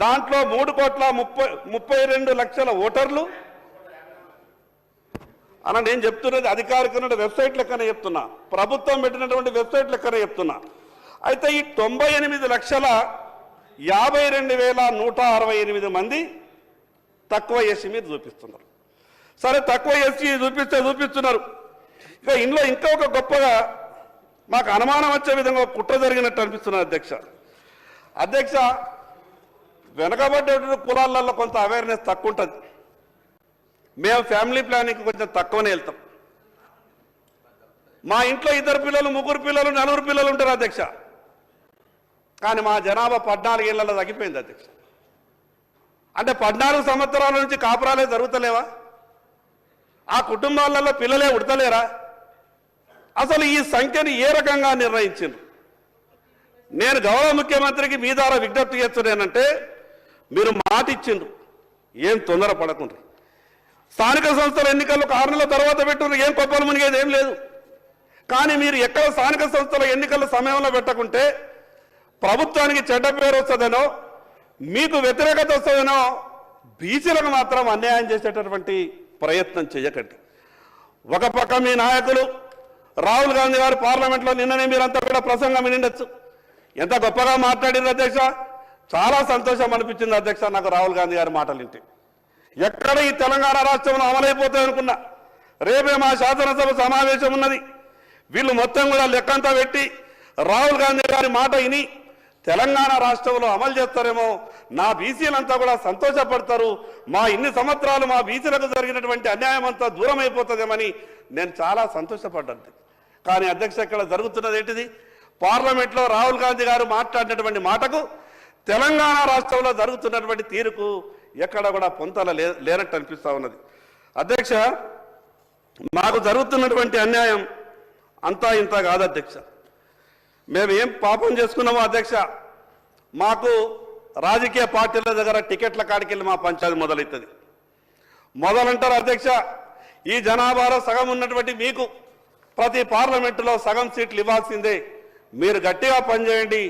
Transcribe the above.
దాంట్లో మూడు కోట్ల ముప్పై ముప్పై రెండు లక్షల ఓటర్లు. అన్న నేను చెప్తున్నది అధికారికమైన వెబ్సైట్ లెక్కనే చెప్తున్నా. ప్రభుత్వం పెట్టినటువంటి వెబ్సైట్ లెక్కనే చెప్తున్నా. అయితే ఈ తొంభై ఎనిమిది లక్షల యాభై రెండు వేల నూట అరవై ఎనిమిది మంది తక్కువ ఎస్సీ మీద చూపిస్తున్నారు. సరే తక్కువ ఎస్సీ చూపిస్తే చూపిస్తున్నారు. ఇక ఇందులో ఇంకా ఒక గొప్పగా మాకు అనుమానం వచ్చే విధంగా కుట్ర జరిగినట్టు అనిపిస్తున్నారు అధ్యక్ష. అధ్యక్ష వెనకబడ్డటువంటి కులాలలో కొంత అవేర్నెస్ తక్కువ ఉంటుంది మేము ఫ్యామిలీ ప్లానింగ్ కొంచెం తక్కువనే వెళ్తాం. మా ఇంట్లో ఇద్దరు పిల్లలు ముగ్గురు పిల్లలు నలుగురు పిల్లలు ఉంటారు అధ్యక్ష. కానీ మా జనాభా పద్నాలుగు ఏళ్ళలో తగ్గిపోయింది అధ్యక్ష. అంటే పద్నాలుగు సంవత్సరాల నుంచి కాపురాలే జరుగుతలేవా? ఆ కుటుంబాలలో పిల్లలే ఉడతలేరా? అసలు ఈ సంఖ్యని ఏ రకంగా నిర్ణయించిండ్రు? నేను గౌరవ ముఖ్యమంత్రికి మీ ద్వారా విజ్ఞప్తి చేస్తున్నానంటే మీరు మాట ఇచ్చిండ్రు. ఏం తొందర పడకుండా స్థానిక సంస్థల ఎన్నికలు ఆరు నెలల తర్వాత పెట్టుకున్నారు ఏం కొప్పలు మునిగేది ఏం లేదు. కానీ మీరు ఎక్కడ స్థానిక సంస్థల ఎన్నికల సమయంలో పెట్టకుంటే ప్రభుత్వానికి చెడ్డ పేరు వస్తుందనో మీకు వ్యతిరేకత వస్తుందనో బీసీలకు మాత్రం అన్యాయం చేసేటటువంటి ప్రయత్నం చేయకండి. ఒక పక్క మీ నాయకులు రాహుల్ గాంధీ గారు పార్లమెంట్లో నిన్ననే మీరంతా కూడా ప్రసంగం వినిండొచ్చు. ఎంత గొప్పగా మాట్లాడింది అధ్యక్ష? చాలా సంతోషం అనిపించింది అధ్యక్ష నాకు రాహుల్ గాంధీ గారి మాటలు వింటే. ఎక్కడ ఈ తెలంగాణ రాష్ట్రంలో అమలైపోతాయి అనుకున్నా. రేపే మా శాసనసభ సమావేశం ఉన్నది. వీళ్ళు మొత్తం కూడా లెక్కంతా పెట్టి రాహుల్ గాంధీ గారి మాట విని తెలంగాణ రాష్ట్రంలో అమలు చేస్తారేమో. నా బీసీలంతా కూడా సంతోషపడతారు. మా ఇన్ని సంవత్సరాలు మా బీసీలకు జరిగినటువంటి అన్యాయం అంతా దూరం అయిపోతుందేమని నేను చాలా సంతోషపడ్డాను. కానీ అధ్యక్ష ఇక్కడ జరుగుతున్నది ఏంటిది? పార్లమెంట్లో రాహుల్ గాంధీ గారు మాట్లాడినటువంటి మాటకు తెలంగాణ రాష్ట్రంలో జరుగుతున్నటువంటి తీరుకు ఎక్కడ కూడా పొంతల లే లేనట్టు అనిపిస్తూ ఉన్నది. అధ్యక్ష మాకు జరుగుతున్నటువంటి అన్యాయం అంతా ఇంత కాదు అధ్యక్ష. మేము ఏం పాపం చేసుకున్నామో అధ్యక్ష మాకు రాజకీయ పార్టీల దగ్గర టికెట్ల కాడికెళ్ళి మా పంచాయతీ మొదలవుతుంది మొదలంటారు అధ్యక్ష ఈ జనాభాలో సగం ఉన్నటువంటి మీకు ప్రతి పార్లమెంటులో సగం సీట్లు ఇవ్వాల్సిందే. మీరు గట్టిగా పనిచేయండి